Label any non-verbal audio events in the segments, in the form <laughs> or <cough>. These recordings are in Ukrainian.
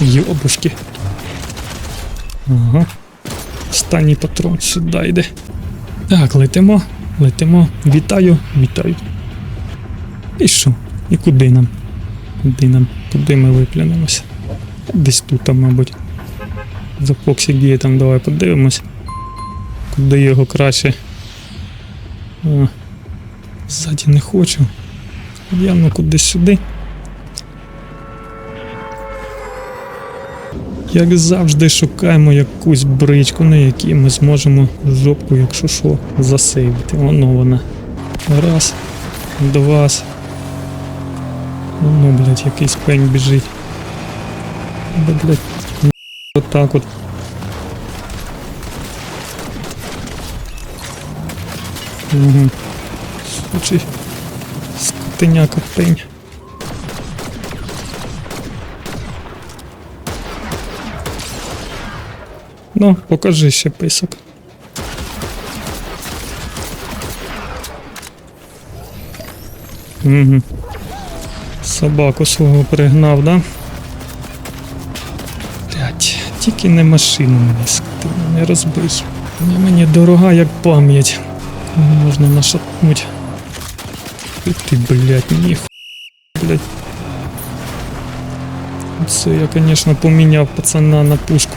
Йобушки. Ага. Останній патрон сюди йде. Так, летимо, летимо. Вітаю, вітаю. І що? І куди нам? Куди нам? Куди ми виплюнемося? Десь тут, мабуть. За Фоксі є там, давай подивимось. Куди його краще. О, ззаді не хочу. Явно кудись сюди. Як завжди, шукаємо якусь бричку, на якій ми зможемо жопку, якщо що, засейвити. Воно вона. Раз, два. Ну, блядь, якийсь пень біжить. Да, блядь, отак от. Угу. Случай. Скотиняка пень. Ну, покажи ще писок. Угу. Собаку свого пригнав, да? Блять, тільки не машину мене скотина, не розбий. Вона мені дорога як пам'ять. Можна нашатнуть. Ти, блять, ніхуя, блять. Це я, конечно, поміняв пацана на пушку.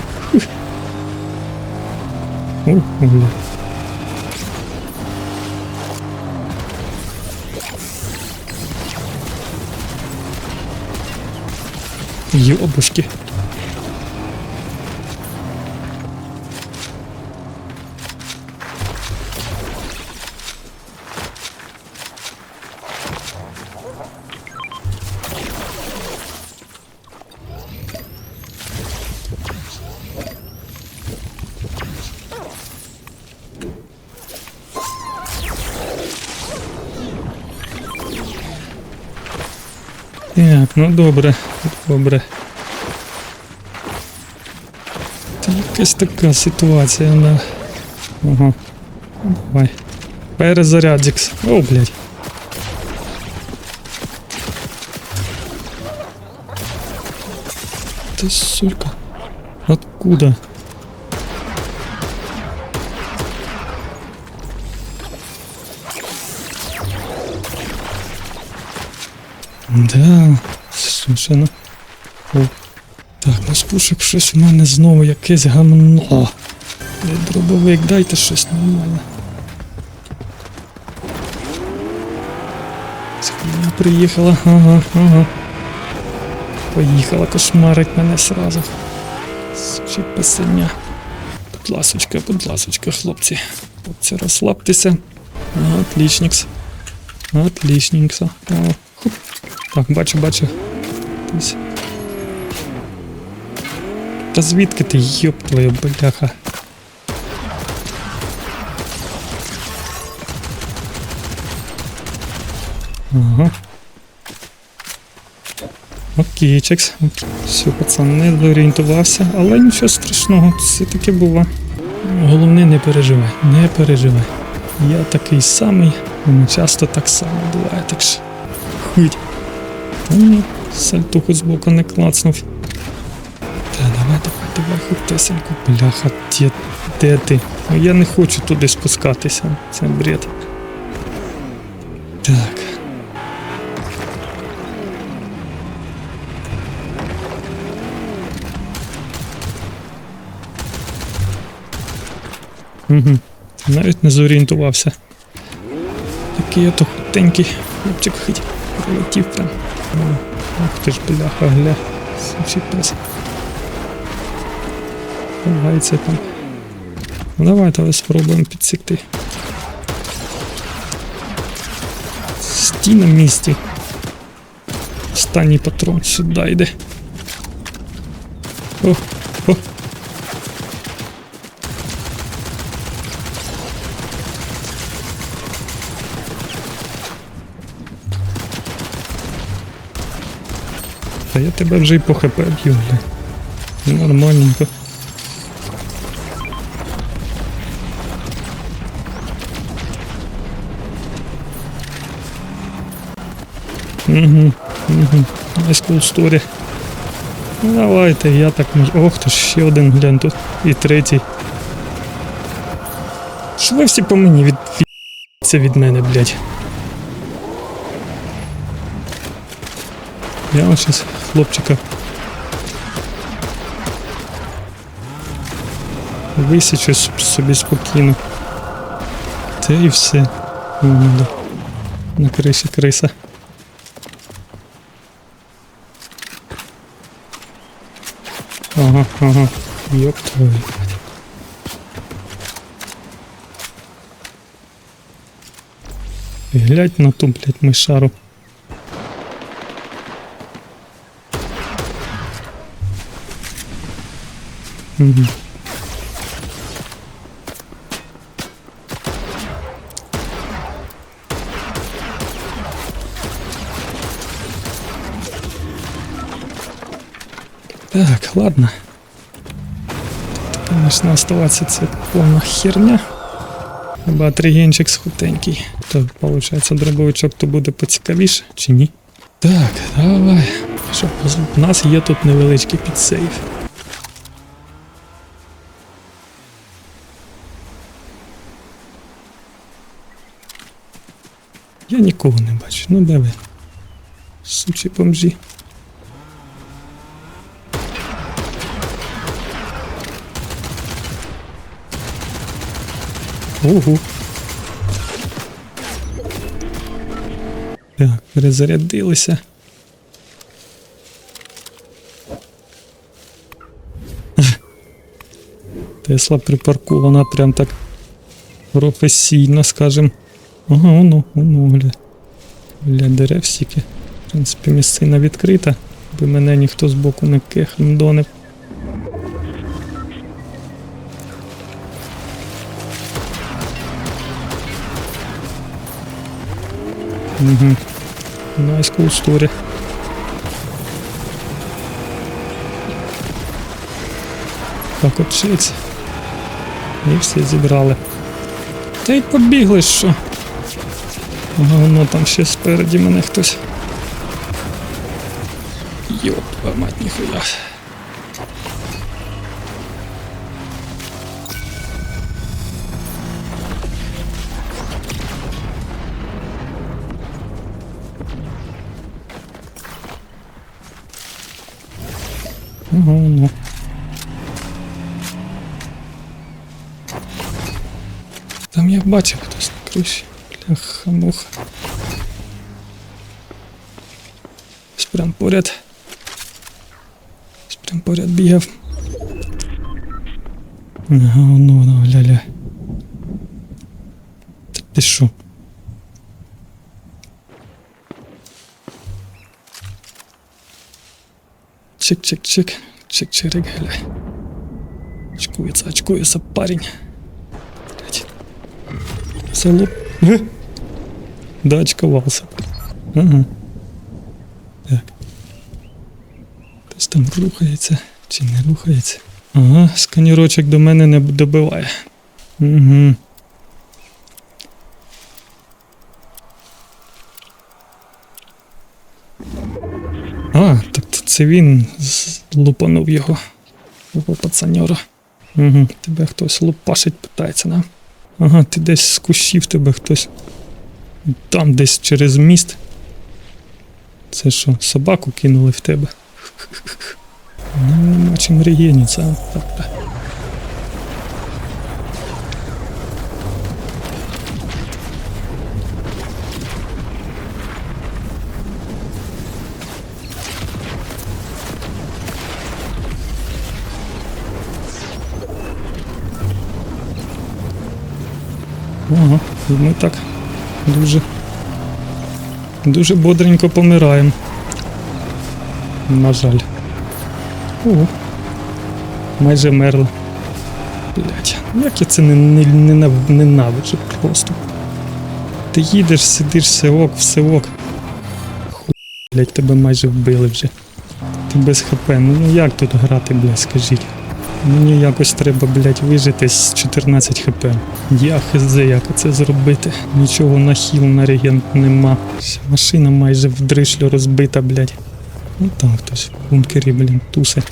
Ёбушки. Так, ну добре, добре. Та якась така ситуація, да. Ага. Давай. Перезарядзікс. О, блядь. Ты сука. Откуда? Да, ну. О. Так, ну з пушок щось у мене знову якесь гамно. Дробовик, дайте щось нормальне. Ця хуйня приїхала, ага, ага. Поїхала кошмарить мене сразу. Сучі писання. Будь ласочка, будь ласочка, хлопці. Хлопці, розслабтеся. Ну, отличникс. Отличненько. О, хуп. Так, бачу, бачу. Десь. Та звідки ти йоп твою бляха? Ага. Окей, чекс. Окей. Все, пацан, не зорієнтувався, але нічого страшного, все таки було. Головне, не переживай, не переживай. Я такий самий, і часто так само буває, так що. Хуть. Та ні, сальтуху збоку не клацнув. Та давай, давай, давай, хутесенько, бляха, де, де ти? Ну, Я не хочу туди спускатися, це бред. Так. Угу. Навіть не зорієнтувався. Такий я то хутенький хлопчик хоть прилетів. О, Ах ти ж бляха, гля. Сучий пес. Ховається там. Ну давай давай спробуємо підсікти. Стій на місці. Останній патрон сюди йде. О, о. Та я тебе вже й по хп б'ю, бля. Нормальненько. Угу, угу. Nice cool story. Давайте, я так можу. Ох, то ж ще один глянь тут. І третій. Що ви всі по мені від... Це від мене, блядь. Я вам щас хлопчика. Висічу собі спокійно. Те і все. О, ну. На криші криса. Ага, ага. Ёб твою. Глядь на ту, блядь, мишару. Так, ладно. Конечно, оставаться це повна херня. Хіба схутенький. То, виходить, дробовичок то буде поцікавіше, чи ні? Так, давай. Що, у нас є тут невеличкий підсейф. Я нікого не бачу. Ну де ви? Сучі бомжі. Угу. Так, перезарядилися. Тесла припаркована прям так професійно, скажем. Ага, воно, воно, гля. Бля, дерев. В принципі, місцина відкрита, аби мене ніхто збоку не кехндонив. Угу. Nice cool story. Так, от шиць. І всі зібрали. Та й побігли що. Воно там ще спереді мене хтось. Йоп, мать ніхуя. Ага, ну. Там я бачив хтось на криші. Бляха муха. Ось прям поряд. Ось прям поряд бігав. Ага, ну, ну, ля-ля. Та ти що? Чик-чик-чик. Чик-чирик, гля. Очкуется, очкуется парень. Залуп. <laughs> Э? Да, очковался. Ага. Так. Хтось там рухається чи не рухається. Ага, сканірочок до мене не добиває. Угу. А, так це він лупанув. Його пацаньора. Угу. Тебе хтось лупашить, питається, да? Ага, ти десь з кущів тебе хтось. Там десь через міст. Це що, собаку кинули в тебе? <laughs> Ну, нема чим регеніться. а? І ми так дуже. Дуже бодренько помираємо. На жаль. Ого. Майже мерли. Блять, як я це не, не, не, ненавиджу просто. Ти їдеш, сидиш, все ок, все ок. Блять, тебе майже вбили вже. Ти без хп. Ну ну як тут грати, блять, скажіть. Мені якось треба, блять, вижити з 14 хп. Я хз, як це зробити. Нічого на хіл на регент нема. Машина майже в дришлю розбита, блять. Ну там хтось в бункері, блін, туси.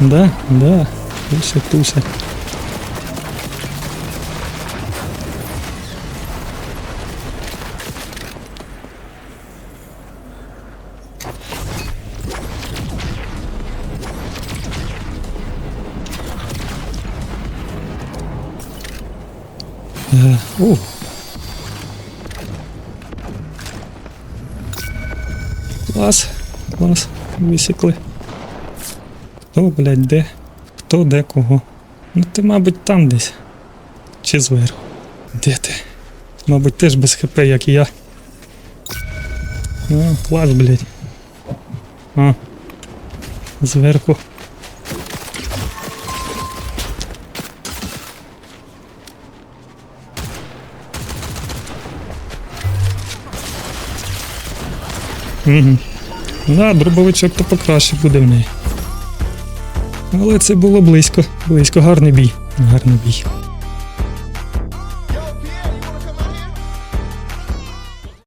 Да, да, туси, туси. О. Клас, клас, висікли. Хто, блядь, де? Хто де кого? Ну ти, мабуть, там десь. Чи зверху? Де ти? Мабуть, теж без хп, як і я. А, клас, блядь. А. Зверху. Угу. Да, дробовичок то покраще буде в неї. Але це було близько. Близько, гарний бій. Гарний бій.